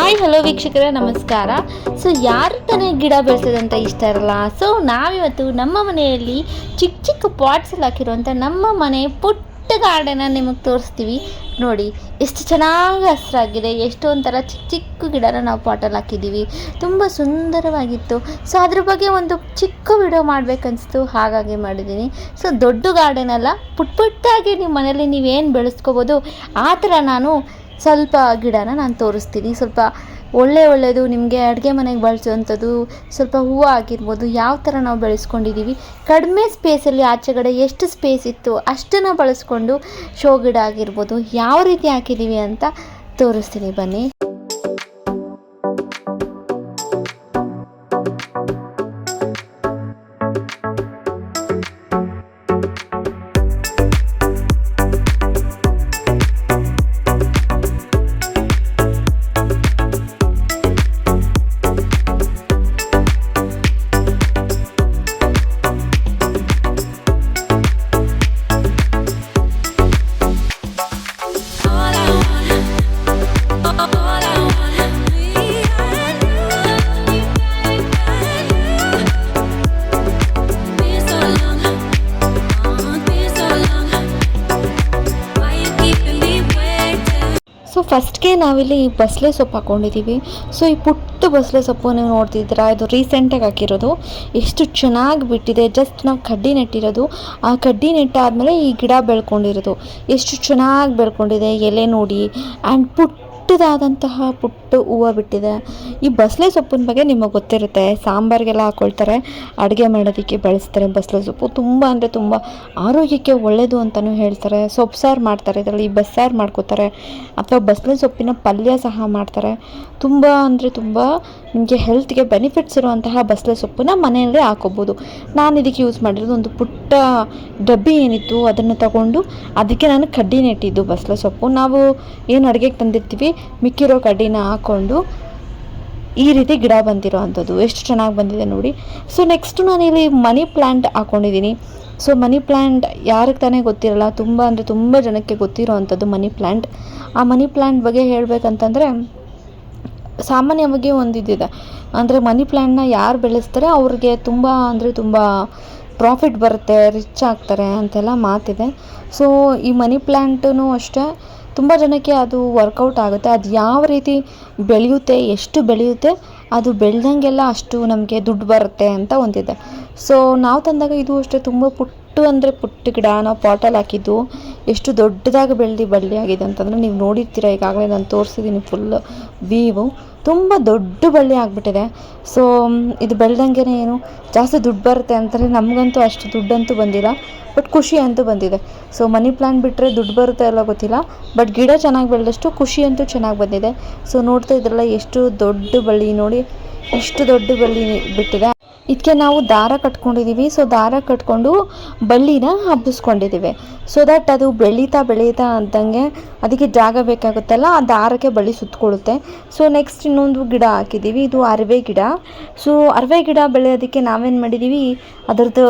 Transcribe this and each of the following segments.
Hi hello ವೀಕ್ಷಕರೇ, ನಮಸ್ಕಾರ. So ಯಾರು ತಾನೇ ಗಿಡ ಬೆಳೆಸೋದಂತ ಇಷ್ಟ ಇರಲ್ಲ? ಸೊ ನಾವಿವತ್ತು ನಮ್ಮ ಮನೆಯಲ್ಲಿ ಚಿಕ್ಕ ಚಿಕ್ಕ ಪಾಟ್ಸಲ್ಲಿ ಹಾಕಿರುವಂಥ ನಮ್ಮ ಮನೆ ಪುಟ್ಟ ಗಾರ್ಡನ್ನ ನಿಮಗೆ ತೋರಿಸ್ತೀವಿ. ನೋಡಿ, ಎಷ್ಟು ಚೆನ್ನಾಗಿ ಹಸಿರಾಗಿದೆ. ಎಷ್ಟೊಂಥರ ಚಿಕ್ಕ ಚಿಕ್ಕ ಗಿಡನ ನಾವು ಪಾಟಲ್ಲಿ ಹಾಕಿದ್ದೀವಿ. ತುಂಬ ಸುಂದರವಾಗಿತ್ತು. ಸೊ ಅದ್ರ ಬಗ್ಗೆ ಒಂದು ಚಿಕ್ಕ ವಿಡಿಯೋ ಮಾಡಬೇಕನ್ನಿಸ್ತು ಹಾಗಾಗಿ ಮಾಡಿದ್ದೀನಿ. ಸೊ ದೊಡ್ಡ ಗಾರ್ಡನ್ ಅಲ್ಲ, ಪುಟ್ಟ ಪುಟ್ಟಾಗಿ ನಿಮ್ಮ ಮನೇಲಿ ನೀವೇನು ಬೆಳೆಸ್ಕೋಬೋದು, ಆ ಥರ ನಾನು ಸ್ವಲ್ಪ ಗಿಡನ ನಾನು ತೋರಿಸ್ತೀನಿ. ಸ್ವಲ್ಪ ಒಳ್ಳೆ ಒಳ್ಳೆಯದು ನಿಮಗೆ ಅಡುಗೆ ಮನೆಗೆ ಬಳಸುವಂಥದ್ದು, ಸ್ವಲ್ಪ ಹೂವು ಆಗಿರ್ಬೋದು, ಯಾವ ಥರ ನಾವು ಬೆಳೆಸ್ಕೊಂಡಿದ್ದೀವಿ. ಕಡಿಮೆ ಸ್ಪೇಸಲ್ಲಿ ಆಚೆಗಡೆ ಎಷ್ಟು ಸ್ಪೇಸ್ ಇತ್ತು ಅಷ್ಟನ್ನು ಬಳಸ್ಕೊಂಡು ಶೋ ಗಿಡ ಆಗಿರ್ಬೋದು, ಯಾವ ರೀತಿ ಹಾಕಿದ್ದೀವಿ ಅಂತ ತೋರಿಸ್ತೀನಿ ಬನ್ನಿ. ಫಸ್ಟ್ಗೆ ನಾವಿಲ್ಲಿ ಈ ಬಸಳೆ ಸೊಪ್ಪು ಹಾಕ್ಕೊಂಡಿದ್ದೀವಿ ಸೊ ಈ ಪುಟ್ಟ ಬಸಳೆ ಸೊಪ್ಪು ನೀವು ನೋಡ್ತಿದ್ದೀರಾ, ಇದು ರೀಸೆಂಟಾಗಿ ಹಾಕಿರೋದು. ಎಷ್ಟು ಚೆನ್ನಾಗಿ ಬಿಟ್ಟಿದೆ ಜಸ್ಟ್ ನಾವು ಕಡ್ಡಿ ನೆಟ್ಟಿರೋದು. ಆ ಕಡ್ಡಿ ನೆಟ್ಟಾದಮೇಲೆ ಈ ಗಿಡ ಬೆಳ್ಕೊಂಡಿರೋದು. ಎಷ್ಟು ಚೆನ್ನಾಗಿ ಬೆಳ್ಕೊಂಡಿದೆ ಎಲೆ ನೋಡಿ. ಆ್ಯಂಡ್ ಪುಟ್ಟದಾದಂತಹ ಪುಟ್ಟ ಹೂವು ಬಿಟ್ಟಿದೆ. ಈ ಬಸಳೆ ಸೊಪ್ಪಿನ ಬಗ್ಗೆ ನಿಮಗೆ ಗೊತ್ತಿರುತ್ತೆ. ಸಾಂಬಾರಿಗೆಲ್ಲ ಹಾಕ್ಕೊಳ್ತಾರೆ ಅಡುಗೆ ಮಾಡೋದಕ್ಕೆ ಬಳಸ್ತಾರೆ ಬಸಳೆ ಸೊಪ್ಪು. ತುಂಬ ಅಂದರೆ ತುಂಬ ಆರೋಗ್ಯಕ್ಕೆ ಒಳ್ಳೆಯದು ಅಂತಲೂ ಹೇಳ್ತಾರೆ. ಸೊಪ್ಪು ಸಾರು ಮಾಡ್ತಾರೆ, ಇದರಲ್ಲಿ ಬಸ್ಸಾರು ಮಾಡ್ಕೋತಾರೆ, ಅಥವಾ ಬಸಳೆ ಸೊಪ್ಪಿನ ಪಲ್ಯ ಸಹ ಮಾಡ್ತಾರೆ. ತುಂಬ ಅಂದರೆ ತುಂಬ ನಿಮಗೆ ಹೆಲ್ತ್ಗೆ ಬೆನಿಫಿಟ್ಸ್ ಇರುವಂತಹ ಬಸಳೆ ಸೊಪ್ಪನ್ನ ಮನೆಯಲ್ಲೇ ಹಾಕೋಬೋದು. ನಾನು ಇದಕ್ಕೆ ಯೂಸ್ ಮಾಡಿರೋದು ಒಂದು ಪುಟ್ಟ ಡಬ್ಬಿ ಏನಿತ್ತು, ಅದನ್ನು ತಗೊಂಡು ಅದಕ್ಕೆ ನಾನು ಕಡ್ಡಿ ನೆಟ್ಟಿದ್ದು ಬಸಳೆ ಸೊಪ್ಪು. ನಾವು ಏನು ಅಡುಗೆಗೆ ತಂದಿರ್ತೀವಿ ಮಿಕ್ಕಿರೋ ಕಡ್ಡಿನ ಹಾಕ್ಕೊಂಡು ಈ ರೀತಿ ಗಿಡ ಬಂದಿರೋ ಅಂಥದ್ದು ಎಷ್ಟು ಚೆನ್ನಾಗಿ ಬಂದಿದೆ ನೋಡಿ. ಸೊ ನೆಕ್ಸ್ಟು ನಾನಿಲ್ಲಿ ಮನಿ ಪ್ಲ್ಯಾಂಟ್ ಹಾಕ್ಕೊಂಡಿದ್ದೀನಿ ಸೊ ಮನಿ ಪ್ಲ್ಯಾಂಟ್ ಯಾರಿಗೆ ತಾನೇ ಗೊತ್ತಿರಲ್ಲ, ತುಂಬ ಅಂದರೆ ತುಂಬ ಜನಕ್ಕೆ ಗೊತ್ತಿರೋ ಅಂಥದ್ದು ಮನಿ ಪ್ಲ್ಯಾಂಟ್ ಆ ಮನಿ ಪ್ಲ್ಯಾಂಟ್ ಬಗ್ಗೆ ಹೇಳಬೇಕಂತಂದರೆ, ಸಾಮಾನ್ಯವಾಗಿ ಒಂದಿದ್ದಿದೆ ಅಂದರೆ ಮನಿ ಪ್ಲ್ಯಾಂಟ್ನ ಯಾರು ಬೆಳೆಸ್ತಾರೆ, ಅವ್ರಿಗೆ ತುಂಬ ಅಂದರೆ ತುಂಬ ಪ್ರಾಫಿಟ್ ಬರುತ್ತೆ ರಿಚ್ ಆಗ್ತಾರೆ ಅಂತೆಲ್ಲ ಮಾತಿದೆ. ಸೊ ಈ ಮನಿ ಪ್ಲ್ಯಾಂಟೂ ಅಷ್ಟೇ. ತುಂಬ ಜನಕ್ಕೆ ಅದು ವರ್ಕೌಟ್ ಆಗುತ್ತೆ. ಅದು ಯಾವ ರೀತಿ ಬೆಳೆಯುತ್ತೆ, ಎಷ್ಟು ಬೆಳೆಯುತ್ತೆ, ಅದು ಬೆಳೆದಂಗೆಲ್ಲ ಅಷ್ಟು ನಮಗೆ ದುಡ್ಡು ಬರುತ್ತೆ ಅಂತ ಒಂದಿದೆ. ಸೊ ನಾವು ತಂದಾಗ ಇದು ಅಷ್ಟೇ ತುಂಬ ಪುಟ್ಟು ಅಂದರೆ ಪುಟ್ಟ ಗಿಡ, ನಾವು ಪಾಟಲ್ಲಿ ಹಾಕಿದ್ದು ಎಷ್ಟು ದೊಡ್ಡದಾಗಿ ಬೆಳೆದು ಬಳ್ಳಿ ಆಗಿದೆ ಅಂತಂದರೆ ನೀವು ನೋಡಿರ್ತೀರ, ಈಗಾಗಲೇ ನಾನು ತೋರಿಸಿದ್ದೀನಿ ಫುಲ್ ವೀವು ತುಂಬ ದೊಡ್ಡ ಬಳ್ಳಿ ಆಗಿಬಿಟ್ಟಿದೆ. ಸೊ ಇದು ಬೆಳ್ದಂಗೆ ಏನು? ಜಾಸ್ತಿ ದುಡ್ಡು ಬರುತ್ತೆ ಅಂತಾರೆ. ನಮಗಂತೂ ಅಷ್ಟು ದುಡ್ಡಂತೂ ಬಂದಿಲ್ಲ. ಬಟ್ ಖುಷಿ ಅಂತೂ ಬಂದಿದೆ. ಸೊ ಮನಿ ಪ್ಲ್ಯಾಂಟ್ ಬಿಟ್ಟರೆ ದುಡ್ಡು ಬರುತ್ತೆ ಎಲ್ಲ ಗೊತ್ತಿಲ್ಲ. ಬಟ್ ಗಿಡ ಚೆನ್ನಾಗಿ ಬೆಳೆದಷ್ಟು ಖುಷಿ ಅಂತೂ ಚೆನ್ನಾಗಿ ಬಂದಿದೆ. ಸೊ ನೋಡ್ತಾ ಇದ್ರಲ್ಲ ಎಷ್ಟು ದೊಡ್ಡ ಬಳ್ಳಿ ನೋಡಿ. ಇಷ್ಟು ದೊಡ್ಡ ಬಳ್ಳಿ ಬಿಟ್ಟಿದೆ. ಇದಕ್ಕೆ ನಾವು ದಾರ ಕಟ್ಕೊಂಡಿದ್ದೀವಿ ಸೊ ದಾರ ಕಟ್ಕೊಂಡು ಬಳ್ಳಿನ ಹಬ್ಬಿಸ್ಕೊಂಡಿದ್ದೀವಿ ಸೊ ದಟ್ ಅದು ಬೆಳೀತಾ ಬೆಳೀತಾ ಅಂದಂಗೆ ಅದಕ್ಕೆ ಜಾಗ ಬೇಕಾಗುತ್ತಲ್ಲ, ಆ ದಾರಕ್ಕೆ ಬಳಿ ಸುತ್ತಕೊಳ್ಳುತ್ತೆ ಸೊ ನೆಕ್ಸ್ಟ್ ಇನ್ನೊಂದು ಗಿಡ ಹಾಕಿದ್ದೀವಿ, ಇದು ಅರವೆ ಗಿಡ. ಸೊ ಅರವೆ ಗಿಡ ಬೆಳೆಯೋದಕ್ಕೆ ನಾವೇನು ಮಾಡಿದ್ದೀವಿ, ಅದರದ್ದು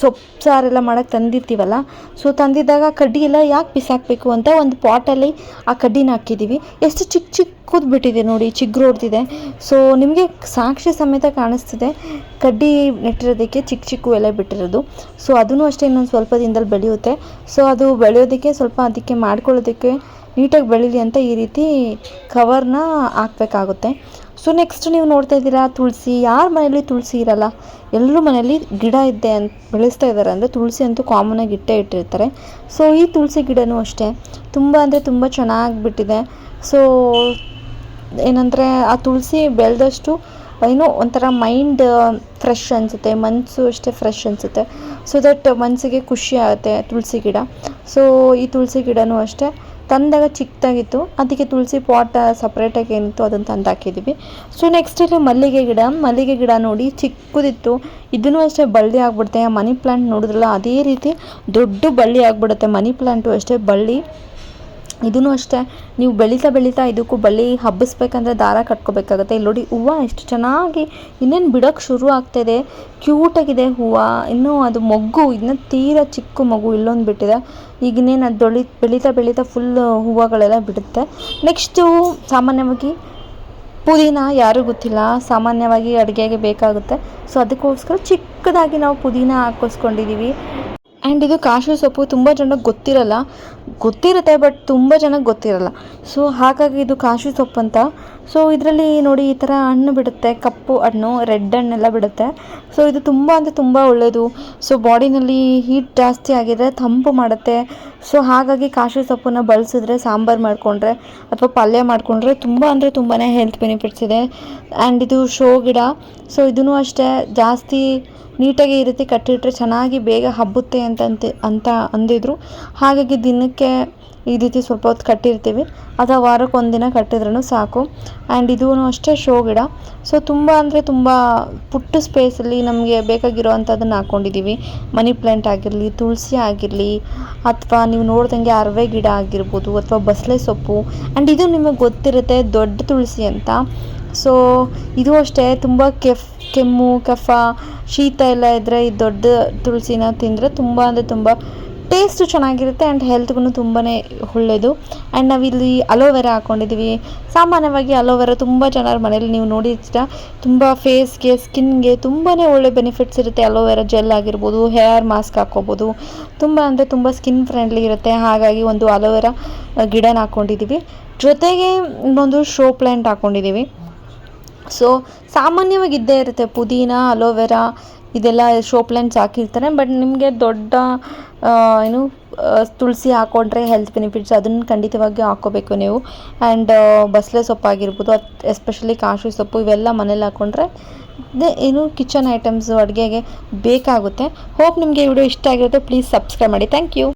ಸೊಪ್ಪು ಸಾರೆಲ್ಲ ಮಾಡೋಕ್ಕೆ ತಂದಿರ್ತೀವಲ್ಲ ಸೊ ತಂದಿದ್ದಾಗ ಕಡ್ಡಿ ಎಲ್ಲ ಯಾಕೆ ಬಿಸಾಕಬೇಕು ಅಂತ ಒಂದು ಪಾಟಲ್ಲಿ ಆ ಕಡ್ಡಿನ ಹಾಕಿದ್ದೀವಿ. ಎಷ್ಟು ಚಿಕ್ಕ ಚಿಕ್ಕದು ಬಿಟ್ಟಿದೆ ನೋಡಿ ಚಿಗ್ರೋಡ್ತಿದೆ ಸೊ ನಿಮಗೆ ಸಾಕ್ಷಿ ಸಮೇತ ಕಾಣಿಸ್ತಿದೆ, ಕಡ್ಡಿ ನೆಟ್ಟಿರೋದಕ್ಕೆ ಚಿಕ್ಕ ಚಿಕ್ಕ ಎಲೆ ಬಿಟ್ಟಿರೋದು. ಸೊ ಅದನ್ನು ಅಷ್ಟೇ ಇನ್ನೊಂದು ಸ್ವಲ್ಪ ದಿನದಲ್ಲಿ ಬೆಳೆಯುತ್ತೆ. ಸೊ ಅದು ಬೆಳೆಯೋದಕ್ಕೆ ಸ್ವಲ್ಪ ಅದಕ್ಕೆ ಮಾಡ್ಕೊಳ್ಳೋದಕ್ಕೆ ನೀಟಾಗಿ ಬೆಳೀಲಿ ಅಂತ ಈ ರೀತಿ ಕವರ್ನ ಹಾಕ್ಬೇಕಾಗುತ್ತೆ. ಸೊ ನೆಕ್ಸ್ಟ್ ನೀವು ನೋಡ್ತಾ ಇದ್ದೀರಾ, ತುಳಸಿ. ಯಾರ ಮನೇಲಿ ತುಳಸಿ ಇರಲ್ಲ? ಎಲ್ಲರೂ ಮನೇಲಿ ಗಿಡ ಇದ್ದೆ ಅಂತ ಬೆಳೆಸ್ತಾ ಇದ್ದಾರೆ. ಅಂದರೆ ತುಳಸಿ ಅಂತೂ ಕಾಮನಾಗಿ ಇಟ್ಟೇ ಇಟ್ಟಿರ್ತಾರೆ. ಸೊ ಈ ತುಳಸಿ ಗಿಡನೂ ಅಷ್ಟೇ. ತುಂಬ ಅಂದರೆ ತುಂಬ ಚೆನ್ನಾಗಿ ಬಿಟ್ಟಿದೆ. ಸೊ ಏನಂದರೆ ಆ ತುಳಸಿ ಬೆಳೆದಷ್ಟು ಏನೋ ಒಂಥರ ಮೈಂಡ್ ಫ್ರೆಶ್ ಅನಿಸುತ್ತೆ ಮನಸ್ಸು ಅಷ್ಟೇ ಫ್ರೆಶ್ ಅನಿಸುತ್ತೆ. ಸೊ ದಟ್ ಮನಸ್ಸಿಗೆ ಖುಷಿ ಆಗುತ್ತೆ ತುಳಸಿ ಗಿಡ. ಸೊ ಈ ತುಳಸಿ ಗಿಡನೂ ಅಷ್ಟೇ. ತಂದಾಗ ಚಿಕ್ಕದಾಗಿತ್ತು, ಅದಕ್ಕೆ ತುಳಸಿ ಪಾಟ್ ಸಪ್ರೇಟಾಗಿ ಏನಿತ್ತು ಅದನ್ನು ತಂದು ಹಾಕಿದ್ದೀವಿ ಸೊ ನೆಕ್ಸ್ಟ್ ಇಲ್ಲಿ ಮಲ್ಲಿಗೆ ಗಿಡ. ಮಲ್ಲಿಗೆ ಗಿಡ ನೋಡಿ ಚಿಕ್ಕದಿತ್ತು. ಇದನ್ನು ಅಷ್ಟೇ ಬಳ್ಳಿ ಆಗ್ಬಿಡುತ್ತೆ. ಮನಿ ಪ್ಲ್ಯಾಂಟ್ ನೋಡಿದ್ರಲ್ಲ, ಅದೇ ರೀತಿ ದೊಡ್ಡ ಬಳ್ಳಿ ಆಗಿಬಿಡುತ್ತೆ ಮನಿ ಪ್ಲ್ಯಾಂಟು ಅಷ್ಟೇ ಬಳ್ಳಿ. ಇದೂ ಅಷ್ಟೇ, ನೀವು ಬೆಳೀತಾ ಬೆಳೀತಾ ಇದಕ್ಕೂ ಬಳ್ಳಿ ಹಬ್ಬಿಸ್ಬೇಕಂದ್ರೆ ದಾರ ಕಟ್ಕೋಬೇಕಾಗುತ್ತೆ. ಇಲ್ಲಿ ನೋಡಿ, ಹೂವು ಎಷ್ಟು ಚೆನ್ನಾಗಿ ಇನ್ನೇನು ಬಿಡೋಕ್ಕೆ ಶುರು ಆಗ್ತಾಯಿದೆ ಕ್ಯೂಟಾಗಿದೆ ಹೂವು. ಇನ್ನೂ ಅದು ಮೊಗ್ಗು ಇನ್ನೂ ತೀರಾ ಚಿಕ್ಕ ಮಗು ಇಲ್ಲೊಂದು ಬಿಟ್ಟಿದೆ. ಈಗ ಇನ್ನೇನು ಅದು ಬೆಳಿ ಬೆಳೀತಾ ಬೆಳೀತಾ ಫುಲ್ ಹೂವುಗಳೆಲ್ಲ ಬಿಡುತ್ತೆ. ನೆಕ್ಸ್ಟು ಸಾಮಾನ್ಯವಾಗಿ ಪುದೀನ, ಯಾರೂ ಗೊತ್ತಿಲ್ಲ, ಸಾಮಾನ್ಯವಾಗಿ ಅಡುಗೆಗೆ ಬೇಕಾಗುತ್ತೆ. ಸೊ ಅದಕ್ಕೋಸ್ಕರ ಚಿಕ್ಕದಾಗಿ ನಾವು ಪುದೀನ ಹಾಕಿಸ್ಕೊಂಡಿದ್ದೀವಿ ಆ್ಯಂಡ್ ಇದು ಕಾಶಿ ಸೊಪ್ಪು ತುಂಬ ಜನಕ್ಕೆ ಗೊತ್ತಿರಲ್ಲ. ಗೊತ್ತಿರುತ್ತೆ ಬಟ್ ತುಂಬ ಜನಕ್ಕೆ ಗೊತ್ತಿರಲ್ಲ. ಸೊ ಹಾಗಾಗಿ ಇದು ಕಾಶಿ ಸೊಪ್ಪು ಅಂತ. ಸೊ ಇದರಲ್ಲಿ ನೋಡಿ ಈ ಥರ ಹಣ್ಣು ಬಿಡುತ್ತೆ, ಕಪ್ಪು ಹಣ್ಣು, ರೆಡ್ ಹಣ್ಣೆಲ್ಲ ಬಿಡುತ್ತೆ. ಸೊ ಇದು ತುಂಬ ಅಂದರೆ ತುಂಬ ಒಳ್ಳೆಯದು ಸೊ ಬಾಡಿನಲ್ಲಿ ಹೀಟ್ ಜಾಸ್ತಿ ಆಗಿದ್ರೆ ತಂಪು ಮಾಡುತ್ತೆ. ಸೊ ಹಾಗಾಗಿ ಕಾಶಿ ಸೊಪ್ಪನ್ನು ಬಳಸಿದ್ರೆ, ಸಾಂಬಾರು ಮಾಡಿಕೊಂಡ್ರೆ ಅಥವಾ ಪಲ್ಯ ಮಾಡಿಕೊಂಡ್ರೆ ತುಂಬ ಅಂದರೆ ತುಂಬಾ ಹೆಲ್ತ್ ಬೆನಿಫಿಟ್ಸ್ ಇದೆ. ಆ್ಯಂಡ್ ಇದು ಶೋ ಗಿಡ. ಸೊ ಇದೂ ಅಷ್ಟೇ. ಜಾಸ್ತಿ ನೀಟಾಗಿ ಈ ರೀತಿ ಕಟ್ಟಿಟ್ರೆ ಚೆನ್ನಾಗಿ ಬೇಗ ಹಬ್ಬುತ್ತೆ ಅಂತ ಅಂತ ಅಂತ ಅಂದಿದ್ರು. ಹಾಗಾಗಿ ದಿನಕ್ಕೆ ಈ ರೀತಿ ಸ್ವಲ್ಪ ಹೊತ್ತು ಕಟ್ಟಿರ್ತೀವಿ. ಅಥವಾ ವಾರಕ್ಕೆ ಒಂದಿನ ಕಟ್ಟಿದ್ರೂ ಸಾಕು. ಆ್ಯಂಡ್ ಇದೂ ಅಷ್ಟೇ ಶೋ ಗಿಡ. ಸೊ ತುಂಬ ಅಂದರೆ ತುಂಬ ಪುಟ್ಟ ಸ್ಪೇಸಲ್ಲಿ ನಮಗೆ ಬೇಕಾಗಿರೋ ಅಂಥದ್ದನ್ನು ಹಾಕ್ಕೊಂಡಿದ್ದೀವಿ ಮನಿ ಪ್ಲ್ಯಾಂಟ್ ಆಗಿರಲಿ, ತುಳಸಿ ಆಗಿರಲಿ, ಅಥವಾ ನೀವು ನೋಡ್ದಂಗೆ ಅರವೆ ಗಿಡ ಆಗಿರ್ಬೋದು, ಅಥವಾ ಬಸಳೆ ಸೊಪ್ಪು. ಆ್ಯಂಡ್ ಇದು ನಿಮಗೆ ಗೊತ್ತಿರುತ್ತೆ ದೊಡ್ಡ ತುಳಸಿ ಅಂತ. ಸೊ ಇದು ಅಷ್ಟೇ ತುಂಬ ಕೆಫ್, ಕೆಮ್ಮು, ಕಫ, ಶೀತ ಎಲ್ಲ ಇದ್ದರೆ ಈ ದೊಡ್ಡ ತುಳಸಿನ ತಿಂದರೆ ತುಂಬ ಅಂದರೆ ತುಂಬ ಟೇಸ್ಟು ಚೆನ್ನಾಗಿರುತ್ತೆ ಆ್ಯಂಡ್ ಹೆಲ್ತ್ಗೂ ತುಂಬಾ ಒಳ್ಳೆಯದು. ಆ್ಯಂಡ್ ನಾವಿಲ್ಲಿ ಅಲೋವೆರಾ ಹಾಕ್ಕೊಂಡಿದ್ದೀವಿ ಸಾಮಾನ್ಯವಾಗಿ ಅಲೋವೆರಾ ತುಂಬ ಜನರ ಮನೇಲಿ ನೀವು ನೋಡಿರ್ತೀರ ತುಂಬ ಫೇಸ್ಗೆ, ಸ್ಕಿನ್ಗೆ ತುಂಬಾ ಒಳ್ಳೆ ಬೆನಿಫಿಟ್ಸ್ ಇರುತ್ತೆ. ಅಲೋವೆರಾ ಜೆಲ್ ಆಗಿರ್ಬೋದು, ಹೇರ್ ಮಾಸ್ಕ್ ಹಾಕ್ಕೋಬೋದು. ತುಂಬ ಅಂದರೆ ತುಂಬ ಸ್ಕಿನ್ ಫ್ರೆಂಡ್ಲಿ ಇರುತ್ತೆ. ಹಾಗಾಗಿ ಒಂದು ಅಲೋವೆರಾ ಗಿಡನ ಹಾಕ್ಕೊಂಡಿದ್ದೀವಿ ಜೊತೆಗೆ ಇನ್ನೊಂದು ಶೋ ಪ್ಲ್ಯಾಂಟ್ ಹಾಕ್ಕೊಂಡಿದ್ದೀವಿ ಸೊ, ಸಾಮಾನ್ಯವಾಗಿ ಇದ್ದೇ ಇರುತ್ತೆ. ಪುದೀನ, ಅಲೋವೆರಾ, ಇದೆಲ್ಲ ಶೋ ಪ್ಲ್ಯಾಂಟ್ಸ್ ಹಾಕಿರ್ತಾರೆ. ಬಟ್ ನಿಮಗೆ ದೊಡ್ಡ ಏನು ತುಳಸಿ ಹಾಕೊಂಡ್ರೆ ಹೆಲ್ತ್ ಬೆನಿಫಿಟ್ಸ್ ಅದನ್ನು ಖಂಡಿತವಾಗಿ ಹಾಕೋಬೇಕು ನೀವು. ಆ್ಯಂಡ್ ಬಸಳೆ ಸೊಪ್ಪು ಆಗಿರ್ಬೋದು ಎಸ್ಪೆಷಲಿ ಕಾಶು ಸೊಪ್ಪು ಇವೆಲ್ಲ ಮನೇಲಿ ಹಾಕ್ಕೊಂಡ್ರೆ ಏನು ಕಿಚನ್ ಐಟಮ್ಸು ಅಡುಗೆಗೆ ಬೇಕಾಗುತ್ತೆ. ಹೋಪ್ ನಿಮಗೆ ವಿಡಿಯೋ ಇಷ್ಟ ಆಗಿರುತ್ತೆ ಪ್ಲೀಸ್ ಸಬ್ಸ್ಕ್ರೈಬ್ ಮಾಡಿ. Thank you